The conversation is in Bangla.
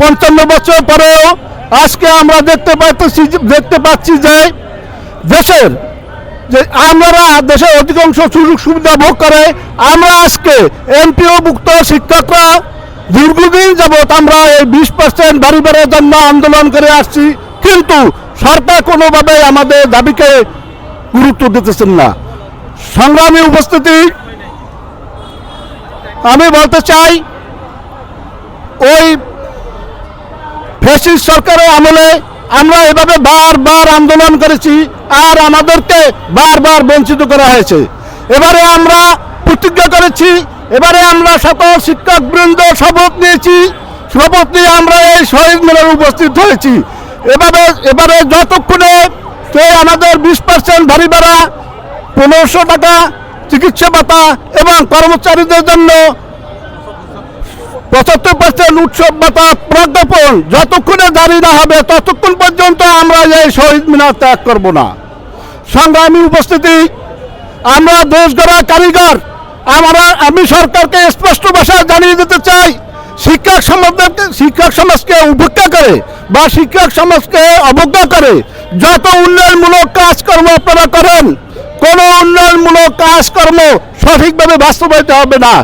পঞ্চান্ন বছর পরেও আজকে আমরা দেখতে পাচ্ছি দেখতে পাচ্ছি যে, দেশের যে আমরা দেশের অধিকাংশ সুযোগ সুবিধা ভোগ করে, আমরা আজকে এমপিও মুক্ত শিক্ষকরা দীর্ঘদিন যাবৎ আমরা এই বিশ পার্সেন্ট বাড়ি জন্য আন্দোলন করে আসছি, কিন্তু সরকার কোনোভাবে আমাদের দাবিকে গুরুত্ব দিতেছেন না। সংগ্রামী উপস্থিতি, আমি বলতে চাই, ওই ফেসিস সরকারের আমলে আমরা এভাবে বারবার আন্দোলন করেছি আর আমাদেরকে বারবার বঞ্চিত করা হয়েছে। এবারে আমরা প্রতিজ্ঞা করেছি, এবারে আমরা সকল শিক্ষক বৃন্দ শপথ নিয়েছি, শপথ নিয়ে আমরা এই শহীদ মেলায় উপস্থিত হয়েছি। এভাবে এবারে যতক্ষণে সে আমাদের বিশ পার্সেন্ট ভারী ভাড়া, পনেরোশো টাকা চিকিৎসা ভাতা এবং কর্মচারীদের জন্য পঁচাত্তর পার্সেন্ট উৎসব ভাতা প্রজ্ঞাপন। যতক্ষণে জারি না হবে, ততক্ষণ পর্যন্ত আমরা এই শহীদ মিনার ত্যাগ করব না। সংগ্রামী উপস্থিতি, আমরা দেশ গড়া কারিগর, আমরা, আমি সরকারকে স্পষ্ট ভাষায় জানিয়ে দিতে চাই, শিক্ষক সমাজকে শিক্ষক সমাজকে উপেক্ষা করে বা শিক্ষক সমাজকে অবজ্ঞা করে, যত উন্নয়নমূলক কাজকর্ম আপনারা করেন, কোনো উন্নয়নমূলক কাজকর্ম সঠিকভাবে বাস্তবায়িত হবে না।